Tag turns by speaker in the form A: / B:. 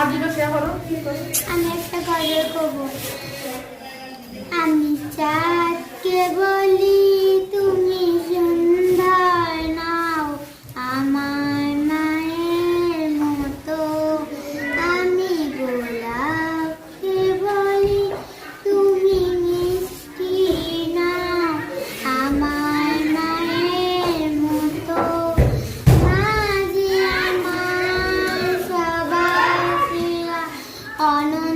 A: আর share করো।
B: আমি একটা গল্প করব 哦，那